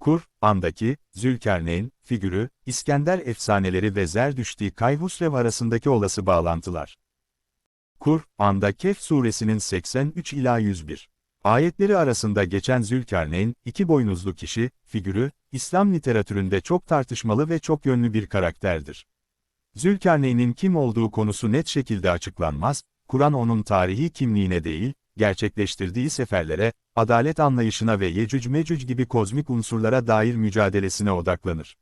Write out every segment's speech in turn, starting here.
Kur'an'daki Zülkarneyn figürü, İskender efsaneleri ve Zerdüşti Kayhusrev arasındaki olası bağlantılar. Kur'an'da Kehf suresinin 83 ila 101 ayetleri arasında geçen Zülkarneyn, iki boynuzlu kişi, figürü, İslam literatüründe çok tartışmalı ve çok yönlü bir karakterdir. Zülkarneyn'in kim olduğu konusu net şekilde açıklanmaz, Kur'an onun tarihi kimliğine değil, gerçekleştirdiği seferlere, adalet anlayışına ve Yecüc Mecüc gibi kozmik unsurlara dair mücadelesine odaklanır.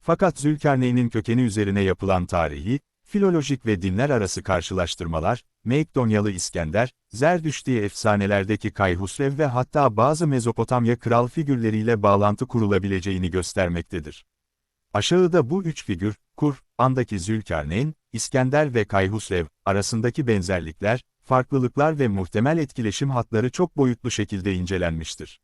Fakat Zülkarneyn'in kökeni üzerine yapılan tarihi, filolojik ve dinler arası karşılaştırmalar, Meykdonyalı İskender, Zerdüşti efsanelerdeki Kayhusrev ve hatta bazı Mezopotamya kral figürleriyle bağlantı kurulabileceğini göstermektedir. Aşağıda bu üç figür, Kur'an'daki Zülkarneyn, İskender ve Kayhusrev arasındaki benzerlikler, farklılıklar ve muhtemel etkileşim hatları çok boyutlu şekilde incelenmiştir.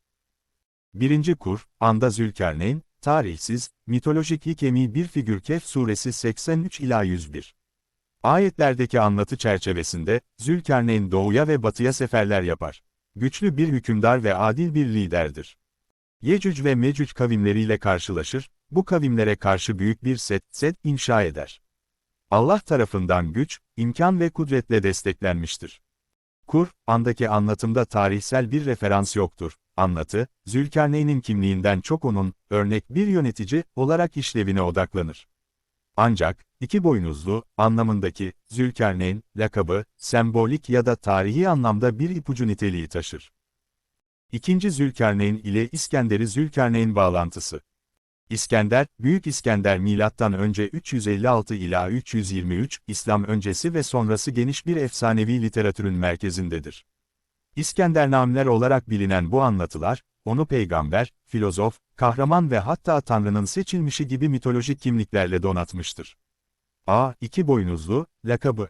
1. Kur'an'da Zülkarneyn, tarihsiz, mitolojik hikemi bir figür Kehf suresi 83 ila 101. Ayetlerdeki anlatı çerçevesinde, Zülkarneyn doğuya ve batıya seferler yapar. Güçlü bir hükümdar ve adil bir liderdir. Yecüc ve Mecüc kavimleriyle karşılaşır, bu kavimlere karşı büyük bir set, set inşa eder. Allah tarafından güç, imkan ve kudretle desteklenmiştir. Kur'an'daki anlatımda tarihsel bir referans yoktur. Anlatı, Zülkarneyn'in kimliğinden çok onun, örnek bir yönetici olarak işlevine odaklanır. Ancak, iki boynuzlu, anlamındaki, Zülkarneyn, lakabı, sembolik ya da tarihi anlamda bir ipucu niteliği taşır. İkinci Zülkarneyn ile İskender'i Zülkarneyn bağlantısı. İskender, Büyük İskender milattan önce 356 ila 323, İslam öncesi ve sonrası geniş bir efsanevi literatürün merkezindedir. İskendernameler olarak bilinen bu anlatılar, onu peygamber, filozof, kahraman ve hatta Tanrı'nın seçilmişi gibi mitolojik kimliklerle donatmıştır. A. iki boynuzlu, lakabı.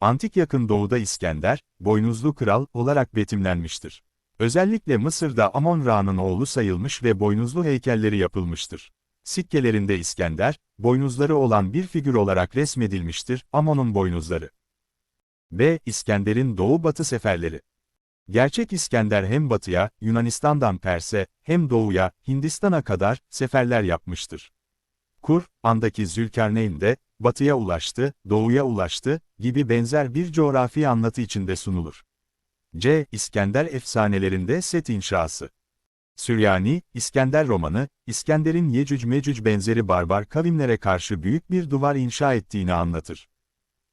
Antik yakın doğuda İskender, boynuzlu kral olarak betimlenmiştir. Özellikle Mısır'da Amon-Ra'nın oğlu sayılmış ve boynuzlu heykelleri yapılmıştır. Sikkelerinde İskender, boynuzları olan bir figür olarak resmedilmiştir, Amon'un boynuzları. B. İskender'in doğu-batı seferleri. Gerçek İskender hem batıya, Yunanistan'dan Pers'e, hem doğuya, Hindistan'a kadar seferler yapmıştır. Kur'an'daki Zülkarneyn de, batıya ulaştı, doğuya ulaştı, gibi benzer bir coğrafi anlatı içinde sunulur. C. İskender efsanelerinde set inşası. Süryani, İskender romanı, İskender'in Yecüc Mecüc benzeri barbar kavimlere karşı büyük bir duvar inşa ettiğini anlatır.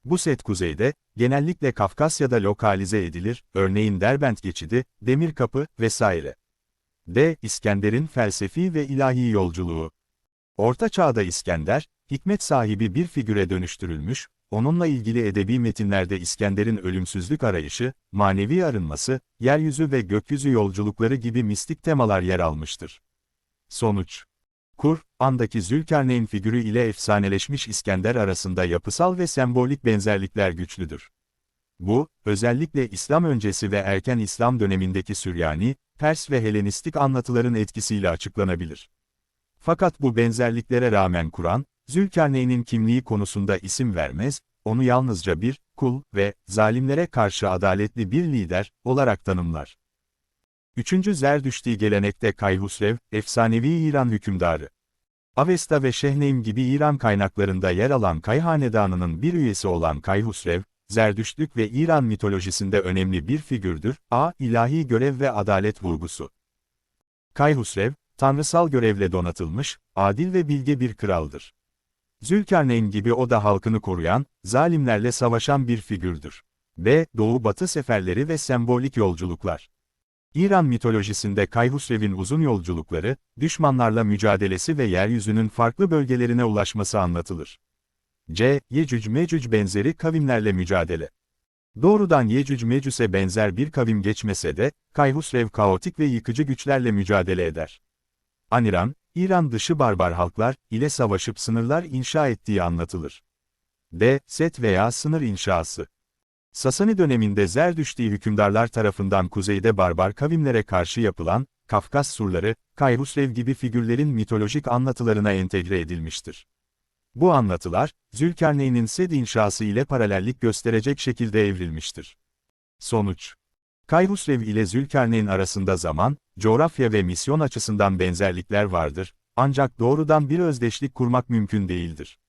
Bu set kuzeyde, genellikle Kafkasya'da lokalize edilir, örneğin Derbent geçidi, Demir Kapı vesaire. D. İskender'in felsefi ve ilahi yolculuğu. Orta Çağ'da İskender, hikmet sahibi bir figüre dönüştürülmüş, onunla ilgili edebi metinlerde İskender'in ölümsüzlük arayışı, manevi arınması, yeryüzü ve gökyüzü yolculukları gibi mistik temalar yer almıştır. Sonuç Kur'an'daki Zülkarneyn figürü ile efsaneleşmiş İskender arasında yapısal ve sembolik benzerlikler güçlüdür. Bu, özellikle İslam öncesi ve erken İslam dönemindeki Süryani, Pers ve Helenistik anlatıların etkisiyle açıklanabilir. Fakat bu benzerliklere rağmen Kur'an, Zülkarneyn'in kimliği konusunda isim vermez, onu yalnızca bir, kul ve zalimlere karşı adaletli bir lider olarak tanımlar. Üçüncü Zerdüşti gelenekte Kayhusrev, efsanevi İran hükümdarı. Avesta ve Şehneym gibi İran kaynaklarında yer alan Kay Hanedanı'nın bir üyesi olan Kayhusrev, Zerdüştlük ve İran mitolojisinde önemli bir figürdür, a. ilahi görev ve adalet vurgusu. Kayhusrev, tanrısal görevle donatılmış, adil ve bilge bir kraldır. Zülkarneyn gibi o da halkını koruyan, zalimlerle savaşan bir figürdür. B. Doğu-Batı seferleri ve sembolik yolculuklar. İran mitolojisinde Kayhusrev'in uzun yolculukları, düşmanlarla mücadelesi ve yeryüzünün farklı bölgelerine ulaşması anlatılır. C. Yecüc Mecüc benzeri kavimlerle mücadele. Doğrudan Yecüc Mecüs'e benzer bir kavim geçmese de, Kayhusrev kaotik ve yıkıcı güçlerle mücadele eder. Aniran, İran dışı barbar halklar ile savaşıp sınırlar inşa ettiği anlatılır. D. Set veya sınır inşası. Sasani döneminde Zerdüşti hükümdarlar tarafından kuzeyde barbar kavimlere karşı yapılan, Kafkas surları, Kayhusrev gibi figürlerin mitolojik anlatılarına entegre edilmiştir. Bu anlatılar, Zülkarneyn'in Sed inşası ile paralellik gösterecek şekilde evrilmiştir. Sonuç Kayhusrev ile Zülkarneyn arasında zaman, coğrafya ve misyon açısından benzerlikler vardır, ancak doğrudan bir özdeşlik kurmak mümkün değildir.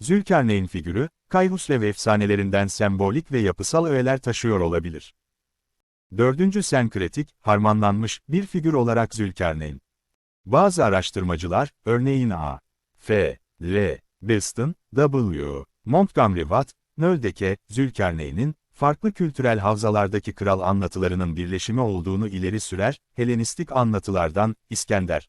Zülkarneyn figürü, Kayhusrev efsanelerinden sembolik ve yapısal öğeler taşıyor olabilir. Dördüncü senkretik, harmanlanmış bir figür olarak Zülkarneyn. Bazı araştırmacılar, örneğin A. F. L. Bilston, W. Montgomery Watt, Nöldeke, Zülkarneyn'in, farklı kültürel havzalardaki kral anlatılarının birleşimi olduğunu ileri sürer, Helenistik anlatılardan, İskender.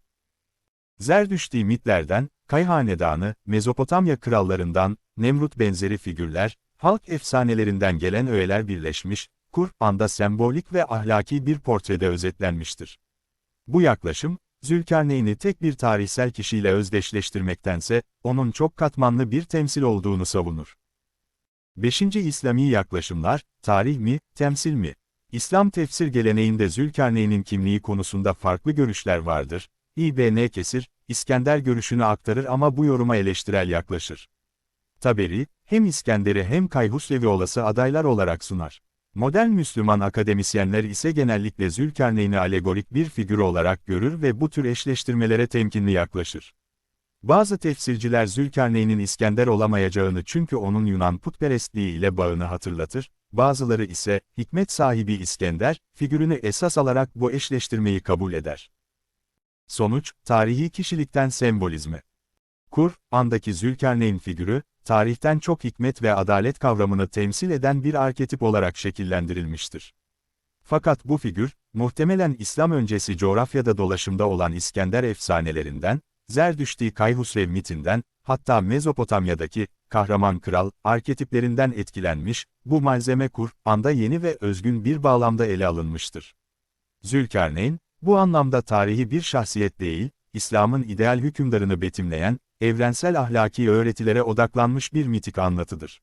Zerdüşti mitlerden, Kay Hanedanı, Mezopotamya krallarından, Nemrut benzeri figürler, halk efsanelerinden gelen öğeler birleşmiş, Kur'an'da sembolik ve ahlaki bir portrede özetlenmiştir. Bu yaklaşım, Zülkarneyn'i tek bir tarihsel kişiyle özdeşleştirmektense, onun çok katmanlı bir temsil olduğunu savunur. 5. İslami yaklaşımlar, tarih mi, temsil mi? İslam tefsir geleneğinde Zülkarneyn'in kimliği konusunda farklı görüşler vardır. İbn Kesir, İskender görüşünü aktarır ama bu yoruma eleştirel yaklaşır. Taberi, hem İskender'i hem Kayhusrev'i olası adaylar olarak sunar. Modern Müslüman akademisyenler ise genellikle Zülkarneyn'i alegorik bir figür olarak görür ve bu tür eşleştirmelere temkinli yaklaşır. Bazı tefsirciler Zülkarneyn'in İskender olamayacağını çünkü onun Yunan putperestliği ile bağını hatırlatır, bazıları ise, hikmet sahibi İskender, figürünü esas alarak bu eşleştirmeyi kabul eder. Sonuç, tarihi kişilikten sembolizme. Kur'an'daki Zülkarneyn figürü, tarihten çok hikmet ve adalet kavramını temsil eden bir arketip olarak şekillendirilmiştir. Fakat bu figür, muhtemelen İslam öncesi coğrafyada dolaşımda olan İskender efsanelerinden, Zerdüşti Kayhusrev mitinden, hatta Mezopotamya'daki kahraman kral arketiplerinden etkilenmiş, bu malzeme Kur'an'da yeni ve özgün bir bağlamda ele alınmıştır. Zülkarneyn, bu anlamda tarihi bir şahsiyet değil, İslam'ın ideal hükümdarını betimleyen, evrensel ahlaki öğretilere odaklanmış bir mitik anlatıdır.